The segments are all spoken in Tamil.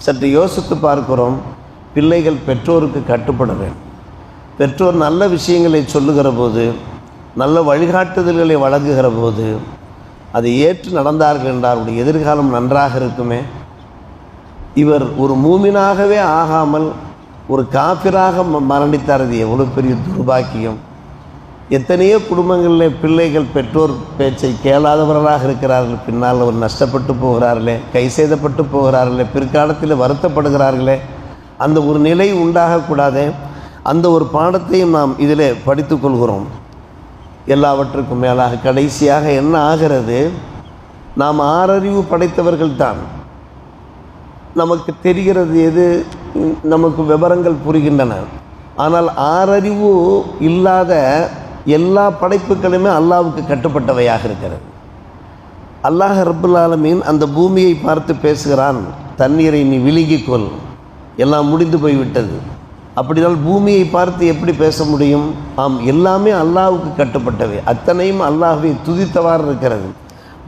சற்று யோசித்து பார்க்கிறோம் பிள்ளைகள் பெற்றோருக்கு கட்டுப்பட வேண்டும். பெற்றோர் நல்ல விஷயங்களை சொல்லுகிற போது நல்ல வழிகாட்டுதல்களை வழங்குகிற போது அதை ஏற்று நடந்தார்கள் என்றால் அவருடைய எதிர்காலம் நன்றாக இருக்குமே? இவர் ஒரு மூமினாகவே ஆகாமல் ஒரு காப்பிராக ம- மரணித்தார் இது எவ்வளோ பெரிய துர்பாக்கியம். எத்தனையோ குடும்பங்களில் பிள்ளைகள் பெற்றோர் பேச்சை கேளாதவர்களாக இருக்கிறார்கள். பின்னால் ஒரு நஷ்டப்பட்டு போகிறார்களே கை செய்தப்பட்டு போகிறார்களே பிற்காலத்தில் வருத்தப்படுகிறார்களே. அந்த ஒரு நிலை உண்டாகக்கூடாதே அந்த ஒரு பாடத்தையும் நாம் இதில் படித்துக்கொள்கிறோம் எல்லாவற்றுக்கும் மேலாக கடைசியாக என்ன ஆகிறது? நாம் ஆறறிவு படைத்தவர்கள்தான் நமக்கு தெரிகிறது எது? நமக்கு விவரங்கள் புரிகின்றன. ஆனால் ஆறறிவு இல்லாத எல்லா படைப்புகளுமே அல்லாவுக்கு கட்டுப்பட்டவையாக இருக்கிறது. அல்லாஹ் ரப்புல் ஆலமீன் அந்த பூமியை பார்த்து பேசுகிறான் தண்ணீரை நீ விழுங்கிக்கொள் எல்லாம் முடிந்து போய்விட்டது. அப்படினால் பூமியை பார்த்து எப்படி பேச முடியும்? ஆம் எல்லாமே அல்லாவுக்கு கட்டுப்பட்டவை. அத்தனையும் அல்லாஹை துதித்தவாறு இருக்கிறது.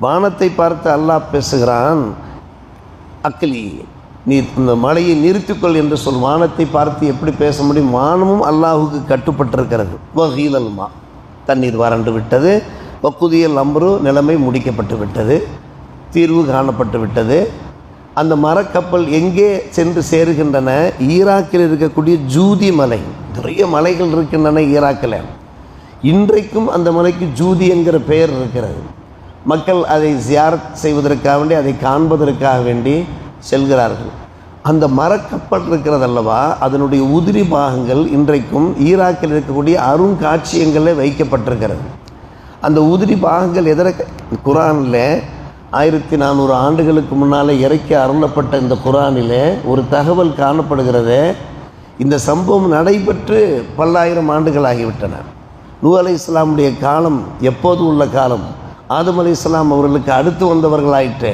வானத்தை பார்த்து அல்லாஹ் பேசுகிறான் அக்கிலி நீ இந்த மலையை நிறுத்திக்கொள் என்று சொல். வானத்தை பார்த்து எப்படி பேச முடியும்? வானமும் அல்லாஹுக்கு கட்டுப்பட்டிருக்கிறது. வகீலல்மா தண்ணீர் வறண்டு விட்டது. வக்குதியல் அம்பரு நிலைமை முடிக்கப்பட்டு விட்டது. தீர்வு காணப்பட்டு விட்டது. அந்த மரக்கப்பல் எங்கே சென்று சேருகின்றன? ஈராக்கில் இருக்கக்கூடிய ஜூதி மலை. நிறைய மலைகள் இருக்கின்றன ஈராக்கில். இன்றைக்கும் அந்த மலைக்கு ஜூதி என்கிற பெயர் இருக்கிறது. மக்கள் அதை ஜியாரத் செய்வதற்காக வேண்டி அதை காண்பதற்காக வேண்டி செல்கிறார்கள். அந்த மறக்கப்பட்டிருக்கிறதல்லவா? அல்லவா அதனுடைய உதிரி பாகங்கள் இன்றைக்கும் ஈராக்கில் இருக்கக்கூடிய அருங்காட்சியங்களில் வைக்கப்பட்டிருக்கிறது. அந்த உதிரி பாகங்கள் எதற்கு குரானில் ஆயிரத்தி நானூறு ஆண்டுகளுக்கு முன்னால் இறக்கி அருளப்பட்ட இந்த குரானில் ஒரு தகவல் காணப்படுகிறது இந்த சம்பவம் நடைபெற்று பல்லாயிரம் ஆண்டுகள் ஆகிவிட்டன. நூ அலை இஸ்லாமுடைய காலம் எப்போது உள்ள காலம்? ஆதம் அலி இஸ்லாம் அவர்களுக்கு அடுத்து வந்தவர்களாயிற்று.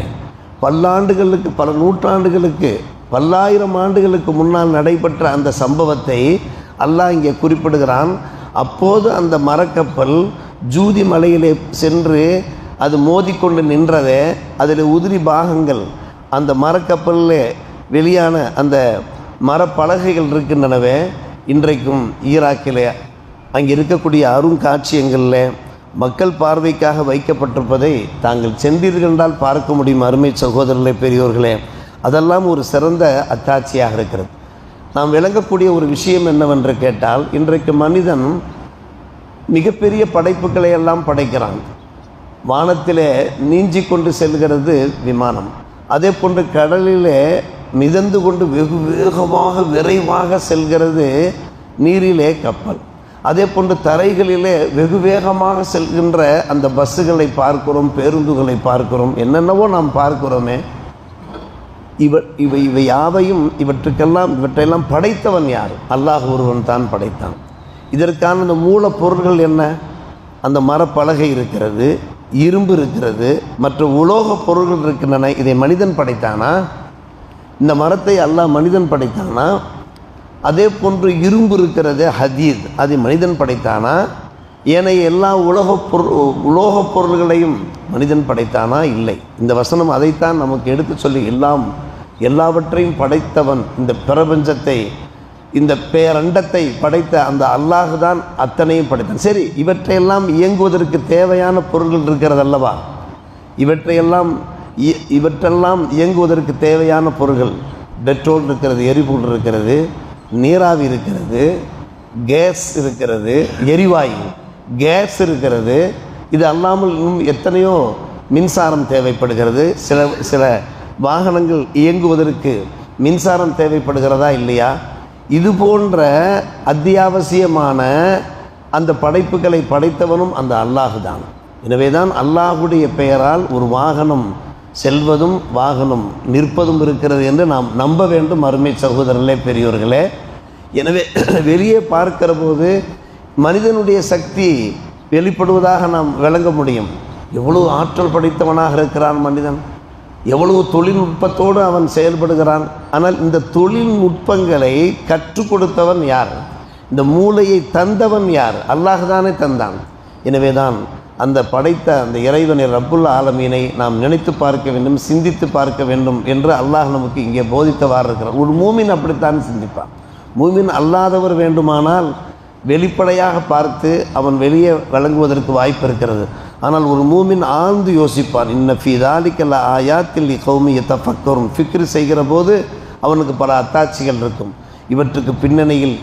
பல்லாண்டுகளுக்கு பல நூற்றாண்டுகளுக்கு பல்லாயிரம் ஆண்டுகளுக்கு முன்னால் நடைபெற்ற அந்த சம்பவத்தை அல்லாஹ் இங்கே குறிப்பிடுகிறான். அப்போது அந்த மரக்கப்பல் ஜூதி மலையிலே சென்று அது மோதிக்கொண்டு நின்றதே அதில் உதிரி பாகங்கள் அந்த மரக்கப்பலில் வெளியான அந்த மரப்பலகைகள் இருக்கின்றனவே இன்றைக்கும் ஈராக்கிலே. அங்கே இருக்கக்கூடிய அருங்காட்சியங்களில் மக்கள் பார்வைக்காக வைக்கப்பட்டிருப்பதை தாங்கள் சென்றீர்கள் என்றால் பார்க்க முடியும். அருமை சகோதரர்களே பெரியோர்களே அதெல்லாம் ஒரு சிறந்த அத்தாட்சியாக இருக்கிறது. நாம் விளங்கக்கூடிய ஒரு விஷயம் என்னவென்று கேட்டால் இன்றைக்கு மனிதன் மிகப்பெரிய படைப்புகளை எல்லாம் படைக்கிறான். வானத்திலே நீஞ்சி கொண்டு செல்கிறது விமானம். அதே போன்று கடலிலே மிதந்து கொண்டு வெகு வேகமாக விரைவாக செல்கிறது நீரிலே கப்பல். அதே போன்று தரைகளிலே வெகு வேகமாக செல்கின்ற அந்த பஸ்ஸுகளை பார்க்கிறோம் பேருந்துகளை பார்க்கிறோம் என்னென்னவோ நாம் பார்க்கிறோமே இவ இவை இவை யாவையும் இவற்றுக்கெல்லாம் இவற்றையெல்லாம் படைத்தவன் யார்? அல்லாஹ் ஒருவன் தான் படைத்தான். இதற்கான அந்த மூலப்பொருள்கள் என்ன? அந்த மரப்பலகை இருக்கிறது இரும்பு இருக்கிறது மற்ற உலோகப் பொருள்கள் இருக்கின்றன. இதை மனிதன் படைத்தானா? இந்த மரத்தை அல்லாஹ் மனிதன் படைத்தானா? அதே போன்று இரும்பு இருக்கிறது ஹதீத். அதை மனிதன் படைத்தானா? ஏனைய எல்லா உலகப் பொருள் உலோகப் பொருள்களையும் மனிதன் படைத்தானா? இல்லை. இந்த வசனம் அதைத்தான் நமக்கு எடுத்து சொல்லி எல்லாம் எல்லாவற்றையும் படைத்தவன் இந்த பிரபஞ்சத்தை இந்த பேரண்டத்தை படைத்த அந்த அல்லாஹ் தான் அத்தனையும் படைத்தான். சரி இவற்றையெல்லாம் இயங்குவதற்கு தேவையான பொருள்கள் இருக்கிறது அல்லவா? இவற்றையெல்லாம் இ- இவற்றெல்லாம் இயங்குவதற்கு தேவையான பொருள்கள் பெட்ரோல் இருக்கிறது எரிபொருள் இருக்கிறது நீராவி இருக்கிறது கேஸ் இருக்கிறது எரிவாயு கேஸ் இருக்கிறது. இது அல்லாமல் இன்னும் எத்தனையோ மின்சாரம் தேவைப்படுகிறது. சில சில வாகனங்கள் இயங்குவதற்கு மின்சாரம் தேவைப்படுகிறதா இல்லையா? இது போன்ற அத்தியாவசியமான அந்த படைப்புகளை படைத்தவனும் அந்த அல்லாஹு தான் எனவே தான் அல்லாஹுடைய பெயரால் ஒரு வாகனம் செல்வதும் வாகனம் நிற்பதும் இருக்கிறது என்று நாம் நம்ப வேண்டும் அருமை சகோதரர்களே பெரியோர்களே. எனவே வெளியே பார்க்கிற போது மனிதனுடைய சக்தி வெளிப்படுவதாக நாம் விளங்க முடியும். எவ்வளவு ஆற்றல் படைத்தவனாக இருக்கிறான் மனிதன். எவ்வளவு தொழில்நுட்பத்தோடு அவன் செயல்படுகிறான். ஆனால் இந்த தொழில்நுட்பங்களை கற்றுக் கொடுத்தவன் யார்? இந்த மூளையை தந்தவன் யார்? அல்லாஹ் தானே தந்தான். எனவே தான் அந்த படைத்த அந்த இறைவனை ரப்புல் ஆலமீனை நாம் நினைத்து பார்க்க வேண்டும் சிந்தித்து பார்க்க வேண்டும் என்று அல்லாஹ் நமக்கு இங்கே போதித்தவாறு இருக்கிறார் ஒரு மூமின் அப்படித்தான் சிந்திப்பான். மூமின் அல்லாதவர் வேண்டுமானால் வெளிப்படையாக பார்த்து அவன் வெளியே வழங்குவதற்கு வாய்ப்பு இருக்கிறது. ஆனால் ஒரு மூமின் ஆழ்ந்து யோசிப்பான் இன்ன ஃபி தாலிக்கல்ல ஆயாத்தில் கௌமிய தஃபக்கரும் ஃபிக்ரு செய்கிற போது அவனுக்கு பல அத்தாட்சிகள் இருக்கும். இவற்றுக்கு பின்னணியில்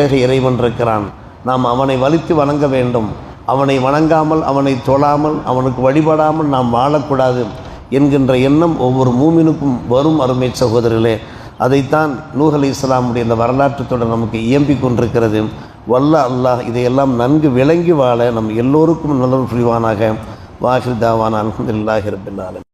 ஏக இறைவன் இருக்கிறான். நாம் அவனை வலித்து வணங்க வேண்டும். அவனை வணங்காமல் அவனை தொழாமல் அவனுக்கு வழிபடாமல் நாம் வாழக்கூடாது என்கின்ற எண்ணம் ஒவ்வொரு மூமினுக்கும் வரும் அருமை சகோதரர்களே. அதைத்தான் நூஹலி இஸ்லாமுடைய இந்த வரலாற்றத்துடன் நமக்கு இயம்பிக் கொண்டிருக்கிறது. வல்ல அல்லாஹ் இதையெல்லாம் நன்கு விளங்கி வாழ நம் எல்லோருக்கும் நல்ல புரிவானாக. வாஹிர் தாவான் அலமதுல்லாஹி